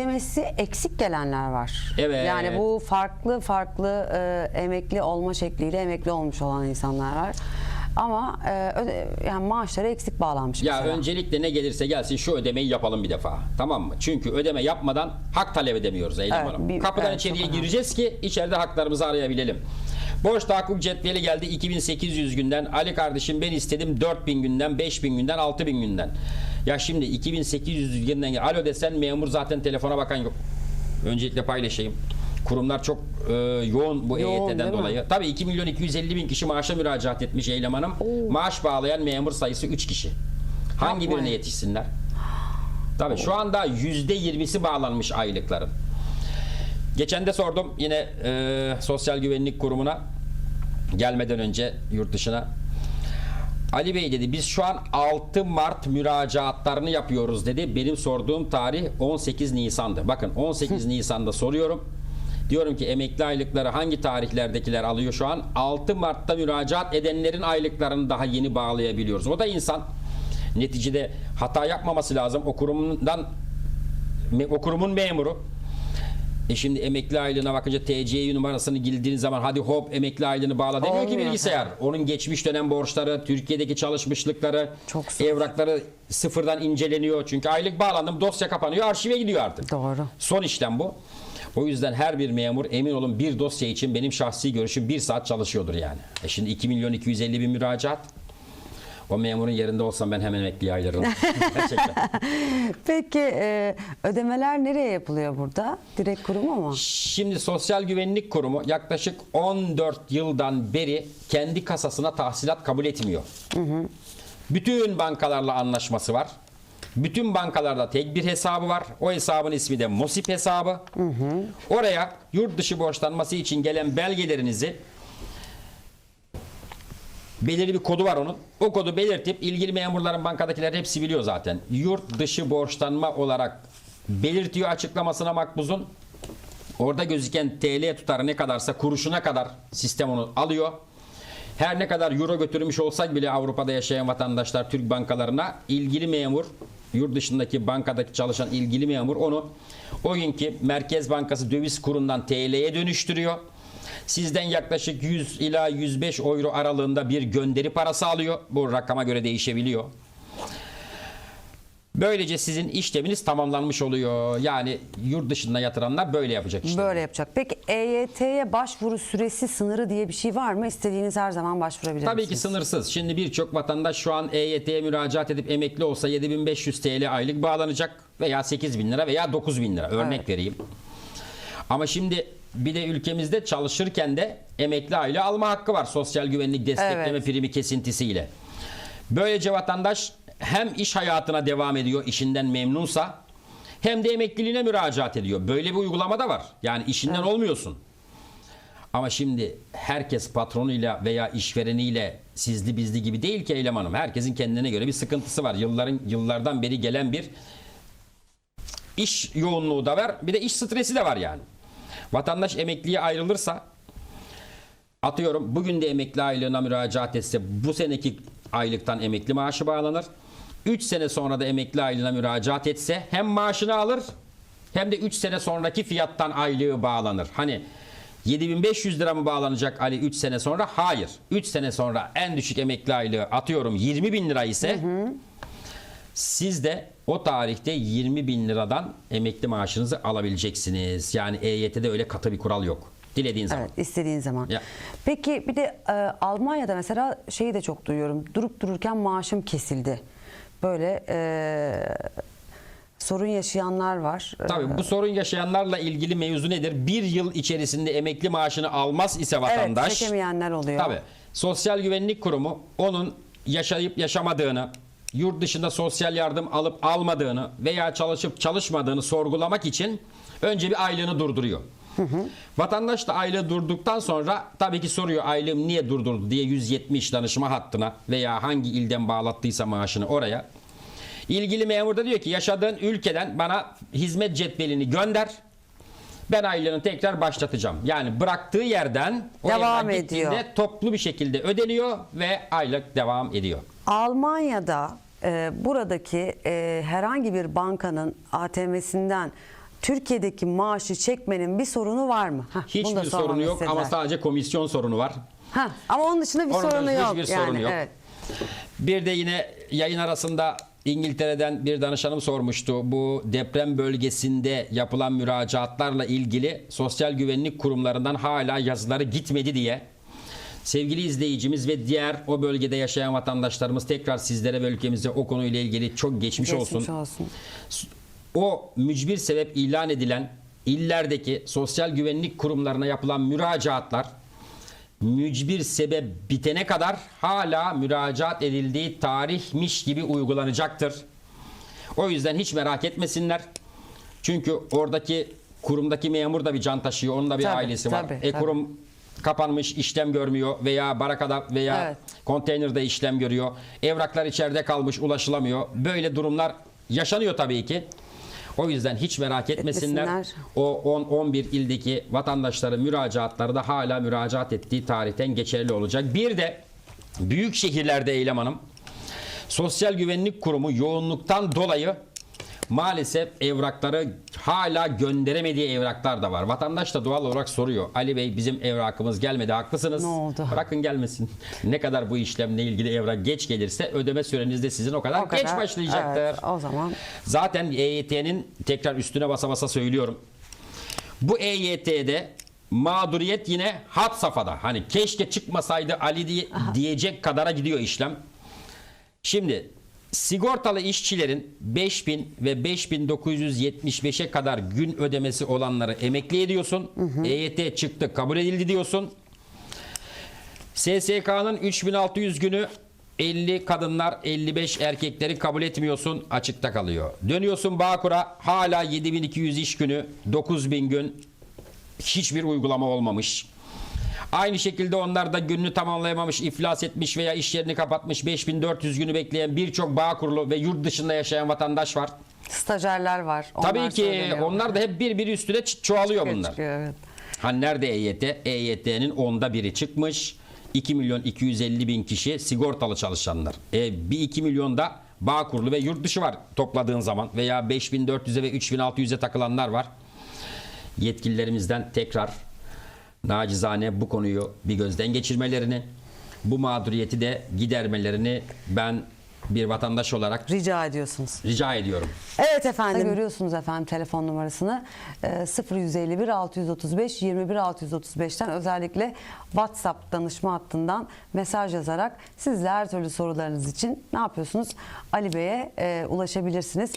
ikramiyesi eksik gelenler var. Evet. Yani bu farklı farklı e, emekli olma şekliyle emekli olmuş olan insanlar var. Ama e, öde- yani maaşları eksik bağlanmış Ya mesela. öncelikle ne gelirse gelsin şu ödemeyi yapalım bir defa. Tamam mı? Çünkü ödeme yapmadan hak talep edemiyoruz Eylem Evet, Hanım. bir- Kapıdan evet, içeriye gireceğiz ki içeride haklarımızı arayabilelim. Borç tahakkuk cetveli geldi 2800 günden. Ali kardeşim ben istedim 4000 günden, 5000 günden, 6000 günden. Ya şimdi 2800 günden gel- alo desen memur zaten telefona bakan yok. Öncelikle paylaşayım. Kurumlar çok e, yoğun bu Yoğun, EYT'den değil mi? dolayı. Tabii 2 milyon 250 bin kişi maaşa müracaat etmiş Eylem Hanım. Maaş bağlayan memur sayısı 3 kişi. Hangi Yapmayın. birine yetişsinler? Tabii şu anda yüzde yirmisi bağlanmış aylıkların. Geçen de sordum yine e, Sosyal Güvenlik Kurumu'na gelmeden önce yurt dışına. Ali Bey dedi biz şu an 6 Mart müracaatlarını yapıyoruz dedi. Benim sorduğum tarih 18 Nisan'dı. Bakın 18 Nisan'da soruyorum. Diyorum ki emekli aylıkları hangi tarihlerdekiler alıyor şu an? 6 Mart'ta müracaat edenlerin aylıklarını daha yeni bağlayabiliyoruz. O da insan. Neticede hata yapmaması lazım. O kurumundan me- o kurumun memuru. E şimdi emekli aylığına bakınca TC numarasını girdiğin zaman hadi hop emekli aylığını bağla demiyor ki Olmuyor bilgisayar. Onun geçmiş dönem borçları, Türkiye'deki çalışmışlıkları, Çok zor. evrakları sıfırdan inceleniyor. Çünkü aylık bağlandım dosya kapanıyor arşive gidiyor artık. Doğru. Son işlem bu. O yüzden her bir memur emin olun bir dosya için benim şahsi görüşüm bir saat çalışıyordur yani. E şimdi 2 milyon 250 bin müracaat. O memurun yerinde olsam ben hemen emekli aylarım. Gerçekten. Peki e, ödemeler nereye yapılıyor burada? Direkt kuruma mı? Şimdi Sosyal Güvenlik Kurumu yaklaşık 14 yıldan beri kendi kasasına tahsilat kabul etmiyor. Bütün bankalarla anlaşması var. Bütün bankalarda tek bir hesabı var. O hesabın ismi de MOSIP hesabı. Oraya yurt dışı borçlanması için gelen belgelerinizi belirli bir kodu var onun. O kodu belirtip ilgili memurların bankadakiler hepsi biliyor zaten. Yurt dışı borçlanma olarak belirtiyor açıklamasına makbuzun. Orada gözüken TL tutarı ne kadarsa kuruşuna kadar sistem onu alıyor. Her ne kadar euro götürmüş olsak bile Avrupa'da yaşayan vatandaşlar Türk bankalarına ilgili memur, yurt dışındaki bankadaki çalışan ilgili memur onu o günkü Merkez Bankası döviz kurundan TL'ye dönüştürüyor. Sizden yaklaşık 100 ila 105 euro aralığında bir gönderi parası alıyor. Bu rakama göre değişebiliyor. Böylece sizin işleminiz tamamlanmış oluyor. Yani yurt dışında yatıranlar böyle yapacak işte. Böyle yapacak. Peki EYT'ye başvuru süresi sınırı diye bir şey var mı? İstediğiniz her zaman başvurabilir Tabii ki sınırsız. Şimdi birçok vatandaş şu an EYT'ye müracaat edip emekli olsa 7500 TL aylık bağlanacak veya 8000 lira veya 9000 lira örnek Evet. vereyim. Ama şimdi bir de ülkemizde çalışırken de emekli aylığı alma hakkı var sosyal güvenlik destekleme Evet. primi kesintisiyle. Böylece vatandaş hem iş hayatına devam ediyor işinden memnunsa hem de emekliliğine müracaat ediyor. Böyle bir uygulama da var. Yani işinden olmuyorsun. Ama şimdi herkes patronuyla veya işvereniyle sizli bizli gibi değil ki Eylem Hanım. Herkesin kendine göre bir sıkıntısı var. Yılların yıllardan beri gelen bir iş yoğunluğu da var. Bir de iş stresi de var yani. Vatandaş emekliye ayrılırsa atıyorum bugün de emekli aylığına müracaat etse bu seneki aylıktan emekli maaşı bağlanır. 3 sene sonra da emekli aylığına müracaat etse hem maaşını alır hem de 3 sene sonraki fiyattan aylığı bağlanır. Hani 7500 lira mı bağlanacak Ali 3 sene sonra? Hayır. 3 sene sonra en düşük emekli aylığı atıyorum 20 bin lira ise siz de o tarihte 20 bin liradan emekli maaşınızı alabileceksiniz. Yani EYT'de öyle katı bir kural yok. Dilediğin zaman. Evet, istediğin zaman. Ya. Peki bir de e, Almanya'da mesela şeyi de çok duyuyorum. Durup dururken maaşım kesildi. Böyle e, sorun yaşayanlar var. E, Tabii bu sorun yaşayanlarla ilgili mevzu nedir? Bir yıl içerisinde emekli maaşını almaz ise Evet, vatandaş. çekemeyenler oluyor. Tabii. Sosyal Güvenlik Kurumu onun yaşayıp yaşamadığını, yurt dışında sosyal yardım alıp almadığını veya çalışıp çalışmadığını sorgulamak için önce bir aylığını durduruyor. Vatandaş da aylığı durduktan sonra tabii ki soruyor aylığım niye durdurdu diye 170 danışma hattına veya hangi ilden bağlattıysa maaşını oraya. İlgili memur da diyor ki yaşadığın ülkeden bana hizmet cetvelini gönder. Ben aylığını tekrar başlatacağım. Yani bıraktığı yerden Devam ediyor. toplu bir şekilde ödeniyor ve aylık devam ediyor. Almanya'da e, buradaki e, herhangi bir bankanın ATM'sinden Türkiye'deki maaşı çekmenin bir sorunu var mı? Hah, bunu da Hiçbir sorunu yok istediler. ama sadece komisyon sorunu var. Ha, ama onun dışında bir Onun sorunu yok. hiçbir yani, sorunu yok. Evet. Bir de yine yayın arasında İngiltere'den bir danışanım sormuştu. Bu deprem bölgesinde yapılan müracaatlarla ilgili sosyal güvenlik kurumlarından hala yazıları gitmedi diye. Sevgili izleyicimiz ve diğer o bölgede yaşayan vatandaşlarımız tekrar sizlere ve ülkemize o konuyla ilgili çok geçmiş, Geçmiş olsun. olsun. O mücbir sebep ilan edilen illerdeki sosyal güvenlik kurumlarına yapılan müracaatlar mücbir sebep bitene kadar hala müracaat edildiği tarihmiş gibi uygulanacaktır. O yüzden hiç merak etmesinler. Çünkü oradaki kurumdaki memur da bir can taşıyor. Onun da bir Tabii, ailesi var. tabii, e tabii. kurum kapanmış, işlem görmüyor veya barakada veya Evet. konteynerde işlem görüyor. Evraklar içeride kalmış, ulaşılamıyor. Böyle durumlar yaşanıyor tabii ki. O yüzden hiç merak etmesinler. Etmesinler. O 10-11 ildeki vatandaşların müracaatları da hala müracaat ettiği tarihten geçerli olacak. Bir de büyük şehirlerde Eylem Hanım Sosyal Güvenlik Kurumu yoğunluktan dolayı maalesef evrakları hala gönderemediği evraklar da var. Vatandaş da doğal olarak soruyor. Ali Bey bizim evrakımız gelmedi haklısınız. Ne oldu? Bırakın gelmesin. Ne kadar bu işlemle ilgili evrak geç gelirse ödeme süreniz de sizin o kadar, O kadar, geç başlayacaktır. evet, o zaman Zaten EYT'nin tekrar üstüne basa basa söylüyorum. Bu EYT'de mağduriyet yine hat safhada. Hani keşke çıkmasaydı Ali diye, diyecek kadara gidiyor işlem. Şimdi sigortalı işçilerin 5000 ve 5975'e kadar gün ödemesi olanları emekli ediyorsun. EYT çıktı kabul edildi diyorsun. SSK'nın 3600 günü 50 kadınlar 55 erkekleri kabul etmiyorsun açıkta kalıyor. Dönüyorsun Bağkur'a hala 7200 iş günü 9000 gün hiçbir uygulama olmamış. Aynı şekilde onlar da gününü tamamlayamamış, iflas etmiş veya iş yerini kapatmış 5400 günü bekleyen birçok Bağkurlu ve yurt dışında yaşayan vatandaş var. stajyerler var. Onlar Tabii ki onlar da hep birbiri üstüne çoğalıyor bunlar. Çıkıyor, evet. Hani nerede EYT? EYT'nin onda biri çıkmış. 2 milyon 250 bin kişi sigortalı çalışanlar. E, bir 2 milyonda Bağkurlu ve yurt dışı var topladığın zaman veya 5400'e ve 3600'e takılanlar var. Yetkililerimizden tekrar nacizane bu konuyu bir gözden geçirmelerini, bu mağduriyeti de gidermelerini ben bir vatandaş olarak Rica ediyorsunuz. rica ediyorum. Evet efendim. Görüyorsunuz efendim telefon numarasını. Ee, 0151 635 21 635'ten özellikle WhatsApp danışma hattından mesaj yazarak sizle her türlü sorularınız için ne yapıyorsunuz? Ali Bey'e e, ulaşabilirsiniz.